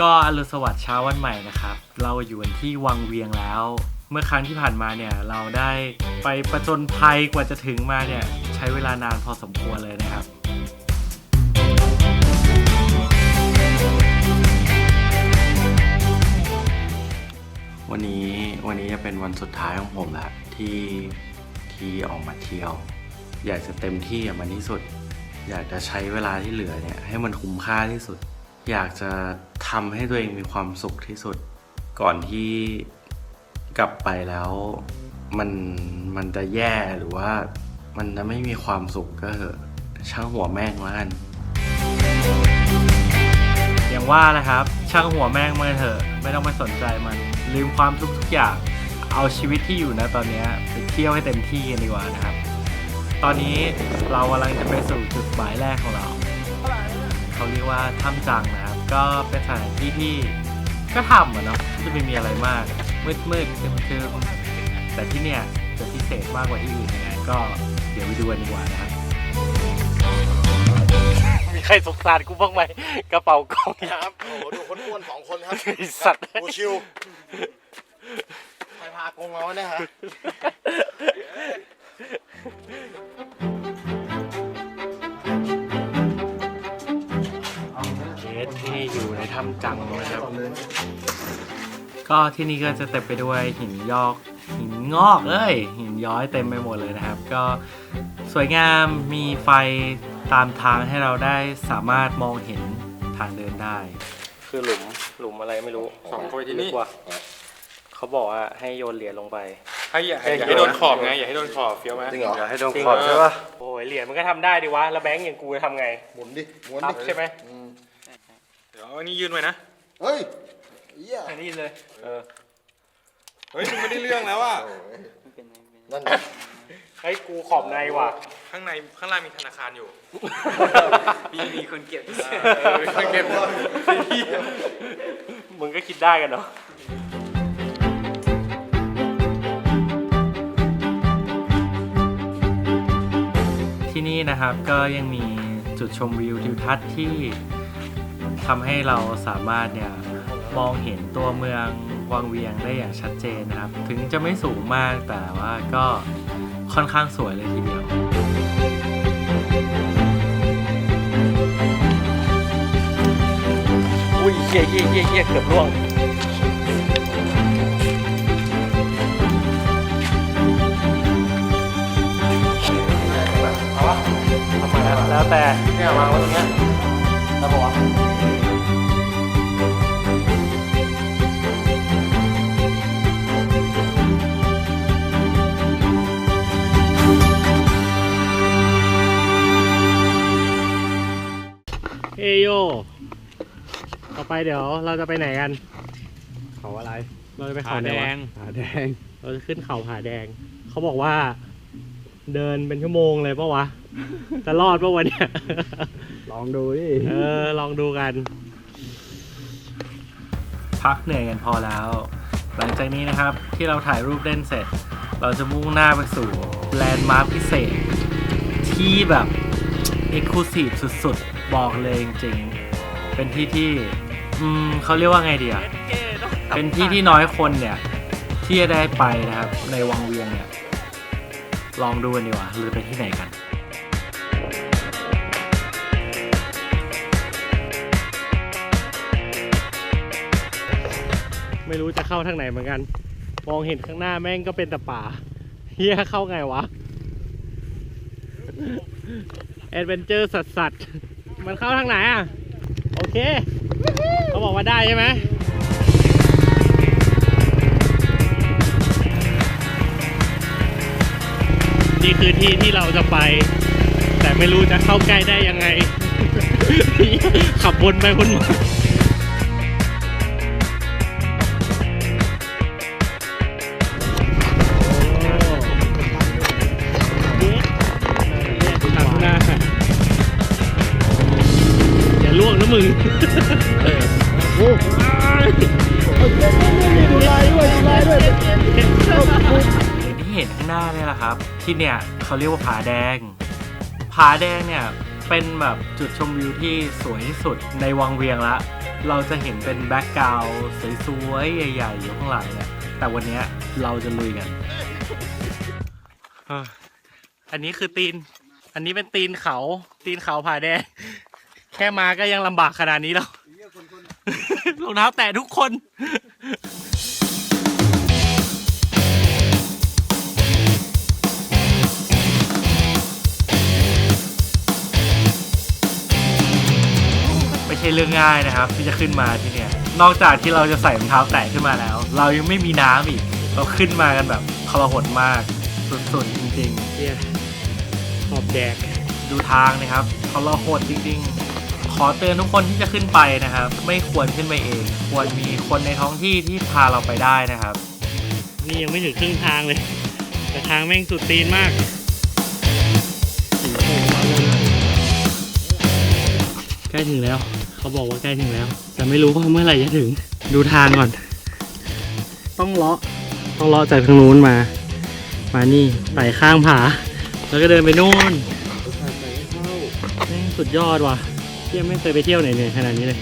ก็อรุณสวัสดิ์เช้าวันใหม่นะครับ เราอยู่กันที่วังเวียงแล้ว เมื่อครั้งที่ผ่านมาเนี่ยเราได้ไปประจนภัยกว่าจะถึงมาเนี่ยใช้เวลานานพอสมควรเลยนะครับ วันนี้วันนี้จะเป็นวันสุดท้ายของผมแล้วที่ที่ออกมาเที่ยว อยากจะเต็มที่กับมันที่สุด อยากจะใช้เวลาที่เหลือเนี่ยให้มันคุ้มค่าที่สุด อยากจะทำให้ตัวเองมีความสุขที่สุด ก่อนที่กลับไปแล้วมันมันจะแย่หรือว่ามันจะไม่มีความสุขก็เถอะช่างหัวแม่งแล้วกันอย่างว่านะครับ ช่างหัวแม่งมาเถอะ ไม่ต้องไปสนใจมัน ลืมความทุกข์ทุกอย่าง เอาชีวิตที่อยู่นะตอนนี้ไปเที่ยวให้เต็มที่กันดีกว่านะครับ ตอนนี้เรากำลังจะไปสู่จุดหมายแรกของเรา เขาเรียกว่าถ้ำจังนะครับ ก็เป็นสถานที่ที่ก็ทำอะเนาะจะไม่มีอะไรมาก มืดมืดๆคึมๆแต่ที่เนี่ยจะพิเศษมากกว่าที่อื่นยังไงก็เดี๋ยวไปดูกันดีกว่านะครับ มีใครสงสารกูบ้างไหมกระเป๋ากล้องครับโอ้โหดูคนอ้วนสองคนครับไอ้สัตว์กูชิวใครพากงเราเนี่ยฮะ จังนะครับ ก็ที่นี่ก็จะเต็มไปด้วยหินยอกหินงอกเอ้ยหินย้อยเต็มไปหมดเลยนะครับ ก็สวยงามมีไฟตามทางให้เราได้สามารถมองเห็นทางเดินได้ คือหลุมหลุมอะไรไม่รู้ส่องเข้าไปที่นี่ ลึกว่ะเขาบอกว่าให้โยนเหรียญลงไป ให้อย่าให้อย่าให้โดนขอบไงอย่าให้โดนขอบเฟี้ยวไหมจริงเหรออย่าให้โดนจริงขอบเหรอใช่ปะโอ้ยเหรียญมันก็ทำได้ดิวะแล้วแบงค์อย่างกูจะทำไงหมุนดิหมุนครัดิบใช่ไหมอืม เดี๋ยวอันนี้ยืนไว้นะเฮ้ยเหี้ยอันนี้เลย เออ เฮ้ยมึงไม่ได้เรื่องแล้วอะโอ้ยนั่นเฮ้ยกูขอบในว่ะ ข้างในข้างล่างมีธนาคารอยู่ มีมีคนเก็บเออข้างเก็บมึงก็คิดได้กันเนาะที่นี่นะครับก็ยังมีจุดชมวิวทิวทัศน์ที่ ทำให้เราสามารถเนี่ยมองเห็นตัวเมืองวังเวียงได้อย่างชัดเจนนะครับ ถึงจะไม่สูงมากแต่ว่าก็ค่อนข้างสวยเลยทีเดียวอุ้ยเยี่ยเยี่ยเยี่ยเยี่ยเกือบร่วงเอาวะทำไมแล้วแล้วแต่เนี่ยวางไว้ตรงเนี้ยแล้วบอกว่า ไปเดี๋ยวเราจะไปไหนกัน เขาอะไร เราจะไปผาเขาไหนแดวะงผาแดง เราจะขึ้นเขาผาแดง เขาบอกว่า เดินเป็นชั่วโมงเลยปะวะ จะรอดปะวะเนี่ย ลองดูดิเออ ลองดูกัน พักเหนื่อยกันพอแล้ว หลังจากนี้นะครับที่เราถ่ายรูปเล่นเสร็จ เราจะมุ่งหน้าไปสู่แลนด์มาร์คพิเศษ ที่แบบเอกลูซีฟสุดๆ บอกเลยจริงๆ เป็นที่ที่ อืมเขาเรียกว่าไงดีอะเป็นที่ที่น้อยคนเนี่ย ที่จะได้ไปนะครับ ในวังเวียงเนี่ย ลองดูกันดีกว่าเราจะไปที่ไหนกันไม่รู้จะเข้าทางไหนเหมือนกัน มองเห็นข้างหน้าแม่งก็เป็นแต่ป่าเฮียเข้าไงวะ แอดเวนเจอร์สัสสัสมันเข้าทางไหนอะ โอเค เขาบอกว่าได้ใช่ไหมนี่คือที่ที่เราจะไป แต่ไม่รู้จะเข้าใกล้ได้ยังไง ขับวนไปวนมาทางหน้าอย่าล่วงนะมึง นะครับ ที่เนี่ยเขาเรียกว่าผาแดง ผาแดงเนี่ยเป็นแบบจุดชมวิวที่สวยที่สุดในวังเวียงละ เราจะเห็นเป็นแบ็กกราวด์สวยๆใหญ่ๆอยู่ข้างหลังเนี่ย แต่วันเนี้ยเราจะลุยกัน อันนี้คือตีน อันนี้เป็นตีนเขา ตีนเขาผาแดง แค่มาก็ยังลำบากขนาดนี้แล้วรองเท้าแตะทุกคน เรื่องง่ายนะครับ ที่จะขึ้นมาที่เนี่ย นอกจากที่เราจะใส่รองเท้าแตะขึ้นมาแล้ว เรายังไม่มีน้ำอีก เราขึ้นมากันแบบทรหดมากสุดๆจริงๆเฮียหอบแดกดูทางนะครับทรหดจริง ๆ ขอเตือนทุกคนที่จะขึ้นไปนะครับ ไม่ควรขึ้นไปเอง ควรมีคนในท้องที่ที่พาเราไปได้นะครับ นี่ยังไม่ถึงครึ่งทางเลย แต่ทางแม่งสุดตีนมากใกล้ถึงแล้ว เขาบอกว่าใกล้ถึงแล้ว แต่ไม่รู้ว่าเมื่อไหร่จะถึง ดูทางก่อน ต้องเลาะ ต้องเลาะจากทางนู้นมา มานี่ไต่ข้างผา แล้วก็เดินไปนู่นแม่งสุดยอดว่ะเที่ยไม่เคยไปเที่ยวไหนเหนื่อยขนาดนี้เลย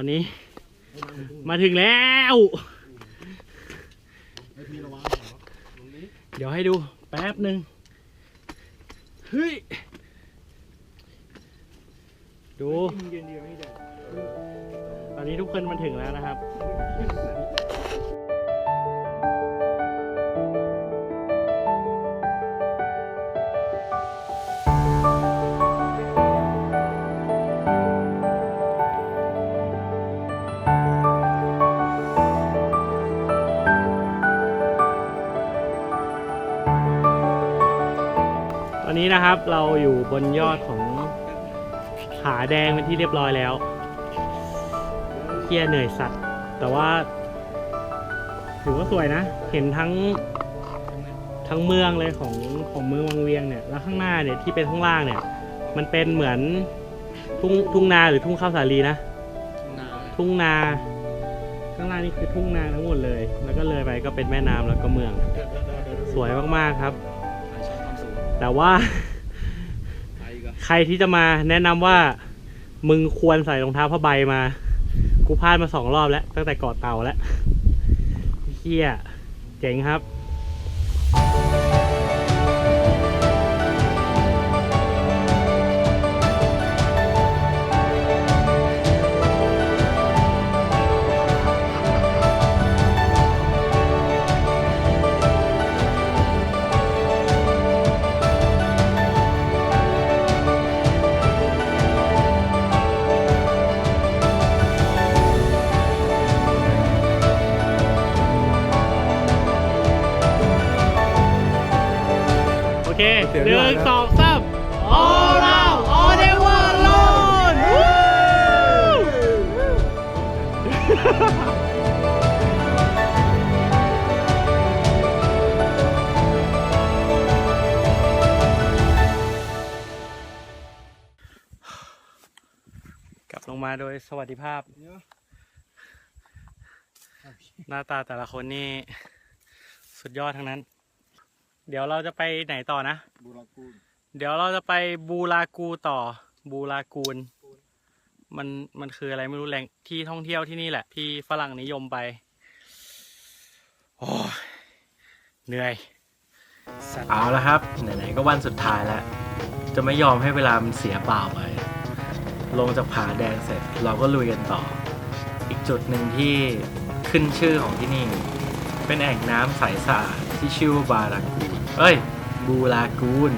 อนนี้ มาถึงแล้ว เดี๋ยวให้ดูแป๊บหนึ่งเฮ้ย ดู ตอนนี้ทุกคนมันถึงแล้วนะครับ นนี้นะครับ เราอยู่บนยอดของผาแดงเป็นที่เรียบร้อยแล้วเที่ยเหนื่อยสัตว์ แต่ว่า ถือว่าสวยนะ เห็นทั้งทั้งเมืองเลยของของเมืองวังเวียงเนี่ย แล้วข้างหน้าเนี่ยที่เป็นข้างล่างเนี่ย มันเป็นเหมือนทุ่งทุ่งนาหรือทุ่งข้าวสาลีนะ ทุ่งนา ข้างล่างนี่คือทุ่งนาทั้งหมดเลย แล้วก็เลยไปก็เป็นแม่น้ำแล้วก็เมือง สวยมากๆครับ แต่ว่าใค รที่จะมาแนะนำว่ามึงควรใส่รองเท้าผ้าใบมา กูพลาดมาสองรอบแล้ว ตั้งแต่เกาะเต่าแล้วเฮียเจ๋งครับ สวัสดิภาพหน้าตาแต่ละคนนี่ สุดยอดทั้งนั้น เดี๋ยวเราจะไปไหนต่อนะบูรากูลเดี๋ยวเราจะไปบูรากูต่อ บูรากูล มันมันคืออะไรไม่รู้แหล่งที่ท่องเที่ยวที่นี่แหละ ที่ฝรั่งนิยมไป โอ้ยเหนื่อยสัตว์เอาละครับ ไหนๆก็วันสุดท้ายแล้ว จะไม่ยอมให้เวลามันเสียเปล่าไป ลงจากผาแดงเสร็จเราก็ลุยกันต่อ อีกจุดหนึ่งที่ขึ้นชื่อของที่นี่ เป็นแอ่งน้ำใสสะอาดที่ชื่อว่าบารากูนเอ้ย บูรากูน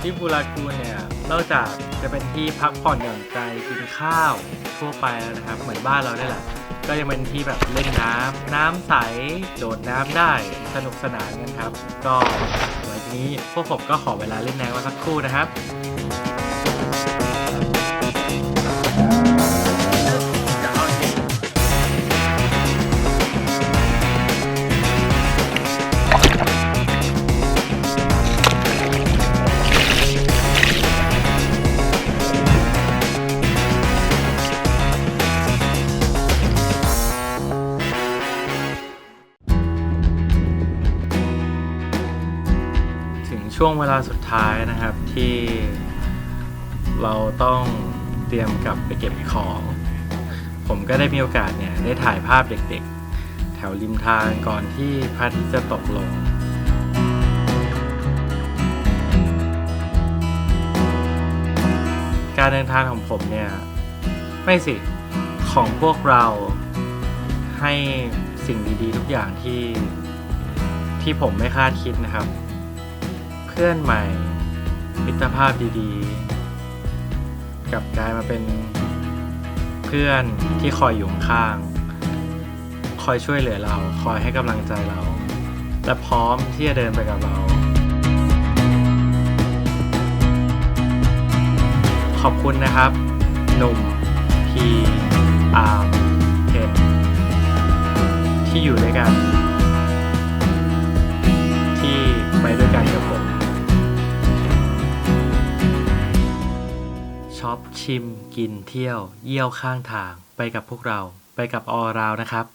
ที่บูรากูนเนี่ยนอกจากจะเป็นที่พักผ่อนหย่อนใจกินข้าวทั่วไปแล้วนะครับ เหมือนบ้านเราได้แหละ ก็ยังเป็นที่แบบเล่นน้ำน้ำใส โดดน้ำได้สนุกสนานกันครับ ก็ นี้พวกผมก็ขอเวลาเล่นแนงไว้สักครู่นะครับ ช่วงเวลาสุดท้ายนะครับที่เราต้องเตรียมกลับไปเก็บของ ผมก็ได้มีโอกาสเนี่ยได้ถ่ายภาพเด็กๆ แถวริมทางก่อนที่พระอาทิตย์จะตกลงการเดินทางของผมเนี่ย ไม่สิของพวกเราให้สิ่งดีๆ ทุกอย่างที่ที่ผมไม่คาดคิดนะครับ พื่อนใหม่ มิตรภาพดีๆ กลับกลายมาเป็นเพื่อนที่คอยอยู่ข้าง คอยช่วยเหลือเรา คอยให้กำลังใจเรา และพร้อมที่จะเดินไปกับเรา ขอบคุณนะครับ หนุ่มพีอาร์เทนที่อยู่ด้วยกัน ชิม กินเที่ยว เยี่ยวข้างทาง ไปกับพวกเรา ไปกับออราวนะครับ